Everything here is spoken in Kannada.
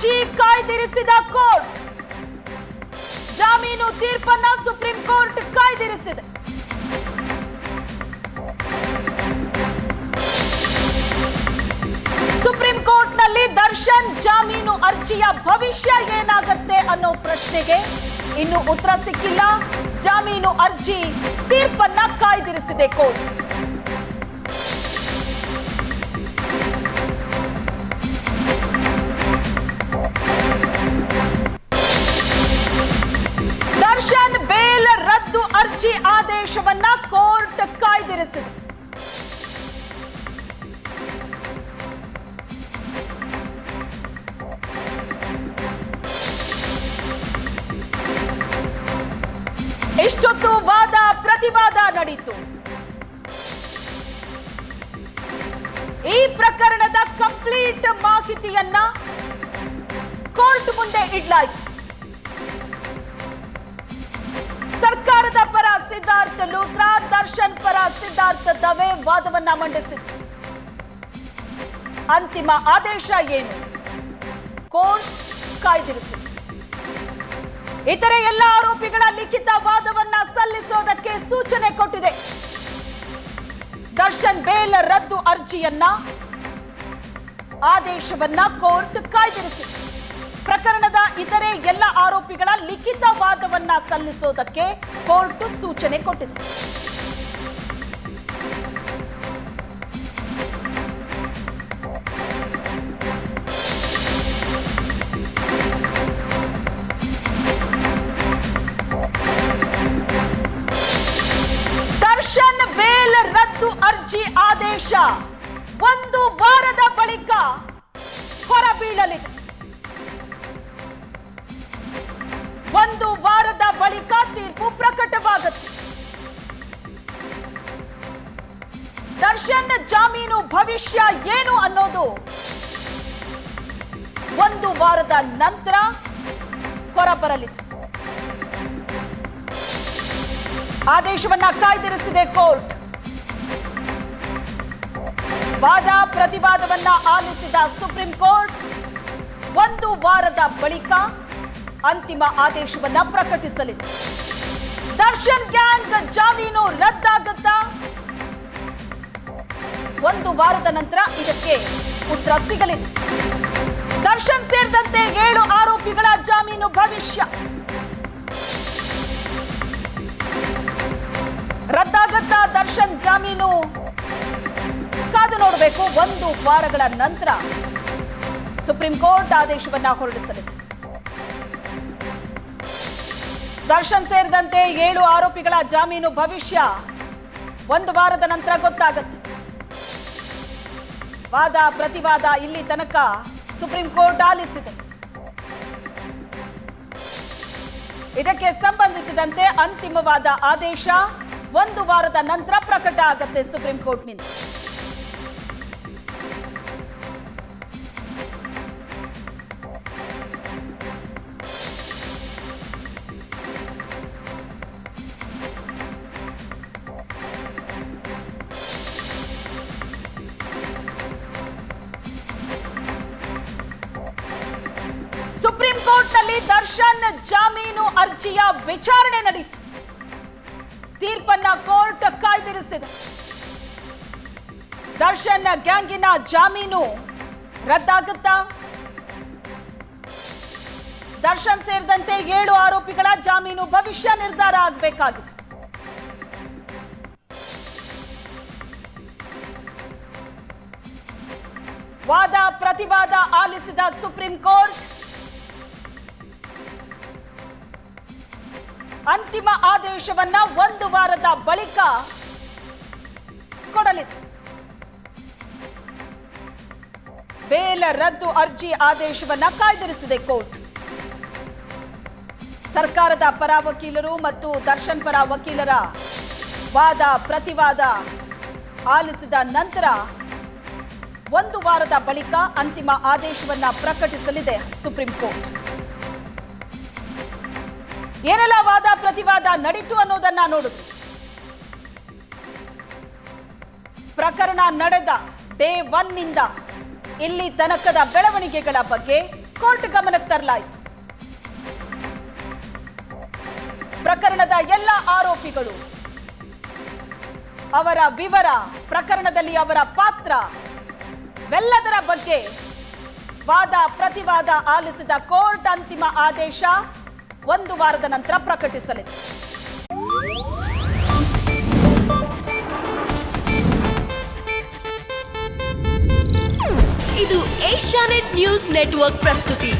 ಅರ್ಜಿ ಕಾಯ್ದಿರಿಸಿದ ಕೋರ್ಟ್ ಜಾಮೀನು ತೀರ್ಪನ್ನ ಸುಪ್ರೀಂ ಕೋರ್ಟ್ ಕಾಯ್ದಿರಿಸಿದೆ ಸುಪ್ರೀಂ ಕೋರ್ಟ್ನಲ್ಲಿ ದರ್ಶನ್ ಜಾಮೀನು ಅರ್ಜಿಯ ಭವಿಷ್ಯ ಏನಾಗುತ್ತೆ ಅನ್ನೋ ಪ್ರಶ್ನೆಗೆ ಇನ್ನು ಉತ್ತರ ಸಿಕ್ಕಿಲ್ಲ. ಜಾಮೀನು ಅರ್ಜಿ ತೀರ್ಪನ್ನ ಕಾಯ್ದಿರಿಸಿದೆ ಕೋರ್ಟ್ ಇಷ್ಟೊತ್ತು ವಾದ, ಪ್ರತಿವಾದ ನಡೆಯಿತು ಈ ಪ್ರಕರಣದ ಕಂಪ್ಲೀಟ್ ಮಾಹಿತಿಯನ್ನ ಕೋರ್ಟ್ ಮುಂದೆ ಇಡ್ಲಾಯಿತು. ಸರ್ಕಾರದ ಪರ ಸಿದ್ಧಾರ್ಥ ಲೂತ್ರಾ, ದರ್ಶನ್ ಪರ ಸಿದ್ಧಾರ್ಥ ದವೆ ವಾದವನ್ನ ಮಂಡಿಸಿತು ಅಂತಿಮ ಆದೇಶ ಏನು? ಕೋರ್ಟ್ ಕಾಯ್ದಿರಿಸಿದೆ. ಇತರೆ ಎಲ್ಲ ಆರೋಪಿಗಳ ಲಿಖಿತ ವಾದವನ್ನ ಸಲ್ಲಿಸೋದಕ್ಕೆ ಸೂಚನೆ ಕೊಟ್ಟಿದೆ. ದರ್ಶನ್ ಬೇಲ್ ರದ್ದು ಅರ್ಜಿಯನ್ನ ಆದೇಶವನ್ನ ಕೋರ್ಟ್ ಕಾಯ್ದಿರಿಸಿ ಪ್ರಕರಣದ ಇತರೆ ಎಲ್ಲ ಆರೋಪಿಗಳ ಲಿಖಿತ ವಾದವನ್ನ ಸಲ್ಲಿಸೋದಕ್ಕೆ ಕೋರ್ಟ್ ಸೂಚನೆ ಕೊಟ್ಟಿದೆ. ಒಂದು ವಾರದ ಬಳಿಕ ತೀರ್ಪು ಪ್ರಕಟವಾಗುತ್ತೆ. ದರ್ಶನ್ ಜಾಮೀನು ಭವಿಷ್ಯ ಏನು ಅನ್ನೋದು ಒಂದು ವಾರದ ನಂತರ ಹೊರಬರಲಿದೆ. ಆದೇಶವನ್ನ ಕಾಯ್ದಿರಿಸಿದೆ ಕೋರ್ಟ್. ವಾದ ಪ್ರತಿವಾದವನ್ನ ಆಲಿಸಿದ ಸುಪ್ರೀಂ ಕೋರ್ಟ್ ಒಂದು ವಾರದ ಬಳಿಕ ಅಂತಿಮ ಆದೇಶವನ್ನ ಪ್ರಕಟಿಸಲಿದೆ. ದರ್ಶನ್ ಗ್ಯಾಂಗ್ ಜಾಮೀನು ರದ್ದಾಗುತ್ತಾ? ಒಂದು ವಾರದ ನಂತರ ಇದಕ್ಕೆ ಉತ್ತರ ಸಿಗಲಿದೆ. ದರ್ಶನ್ ಸೇರಿದಂತೆ ಏಳು ಆರೋಪಿಗಳ ಜಾಮೀನು ಭವಿಷ್ಯ. ರದ್ದಾಗತ್ತಾ ದರ್ಶನ್ ಜಾಮೀನು? ಕಾದು ನೋಡಬೇಕು. ಒಂದು ವಾರಗಳ ನಂತರ ಸುಪ್ರೀಂ ಕೋರ್ಟ್ ಆದೇಶವನ್ನ ಹೊರಡಿಸಲಿದೆ. ದರ್ಶನ್ ಸೇರಿದಂತೆ ಏಳು ಆರೋಪಿಗಳ ಜಾಮೀನು ಭವಿಷ್ಯ ಒಂದು ವಾರದ ನಂತರ ಗೊತ್ತಾಗತ್ತೆ. ವಾದ, ಪ್ರತಿವಾದ ಇಲ್ಲಿ ತನಕ ಸುಪ್ರೀಂ ಕೋರ್ಟ್ ಆಲಿಸಿದೆ. ಇದಕ್ಕೆ ಸಂಬಂಧಿಸಿದಂತೆ ಅಂತಿಮವಾದ ಆದೇಶ ಒಂದು ವಾರದ ನಂತರ ಪ್ರಕಟ ಆಗತ್ತೆ ಸುಪ್ರೀಂ ಕೋರ್ಟ್ನಿಂದ. ಸುಪ್ರೀಂ ಕೋರ್ಟ್ನಲ್ಲಿ ದರ್ಶನ್ ಜಾಮೀನು ಅರ್ಜಿಯ ವಿಚಾರಣೆ ನಡೆಯಿತು. ತೀರ್ಪನ್ನ ಕೋರ್ಟ್ ಕಾಯ್ದಿರಿಸಿದೆ. ದರ್ಶನ್ ಗ್ಯಾಂಗಿನ ಜಾಮೀನು ರದ್ದಾಗುತ್ತಾ? ದರ್ಶನ್ ಸೇರಿದಂತೆ ಏಳು ಆರೋಪಿಗಳ ಜಾಮೀನು ಭವಿಷ್ಯ ನಿರ್ಧಾರ ಆಗಬೇಕಾಗಿದೆ. ವಾದ ಪ್ರತಿವಾದ ಆಲಿಸಿದ ಸುಪ್ರೀಂ ಕೋರ್ಟ್ ಅಂತಿಮ ಆದೇಶವನ್ನ ಒಂದು ವಾರದ ಬಳಿಕ ಕೊಡಲಿದೆ. ಬೇಲ ರದ್ದು ಅರ್ಜಿ ಆದೇಶವನ್ನ ಕಾಯ್ದಿರಿಸಿದೆ ಕೋರ್ಟ್. ಸರ್ಕಾರದ ಪರ ವಕೀಲರು ಮತ್ತು ದರ್ಶನ್ ಪರ ವಕೀಲರ ವಾದ ಪ್ರತಿವಾದ ಆಲಿಸಿದ ನಂತರ ಒಂದು ವಾರದ ಬಳಿಕ ಅಂತಿಮ ಆದೇಶವನ್ನ ಪ್ರಕಟಿಸಲಿದೆ ಸುಪ್ರೀಂ ಕೋರ್ಟ್. ಏನೆಲ್ಲ ವಾದ ಪ್ರತಿವಾದ ನಡೀತು ಅನ್ನೋದನ್ನ ನೋಡುದು ಪ್ರಕರಣ ನಡೆದ ಡೇ ಒನ್ನಿಂದ ಇಲ್ಲಿ ತನಕದ ಬೆಳವಣಿಗೆಗಳ ಬಗ್ಗೆ ಕೋರ್ಟ್ ಗಮನಕ್ಕೆ ತರಲಾಯಿತು. ಪ್ರಕರಣದ ಎಲ್ಲ ಆರೋಪಿಗಳು, ಅವರ ವಿವರ, ಪ್ರಕರಣದಲ್ಲಿ ಅವರ ಪಾತ್ರ ಎಲ್ಲದರ ಬಗ್ಗೆ ವಾದ ಪ್ರತಿವಾದ ಆಲಿಸಿದ ಕೋರ್ಟ್ ಅಂತಿಮ ಆದೇಶ ಒಂದು ವಾರದ ನಂತರ ಪ್ರಕಟಿಸಲಿದೆ ಇದು ಏಷ್ಯಾನೆಟ್ ನ್ಯೂಸ್ ನೆಟ್ವರ್ಕ್ ಪ್ರಸ್ತುತಿ.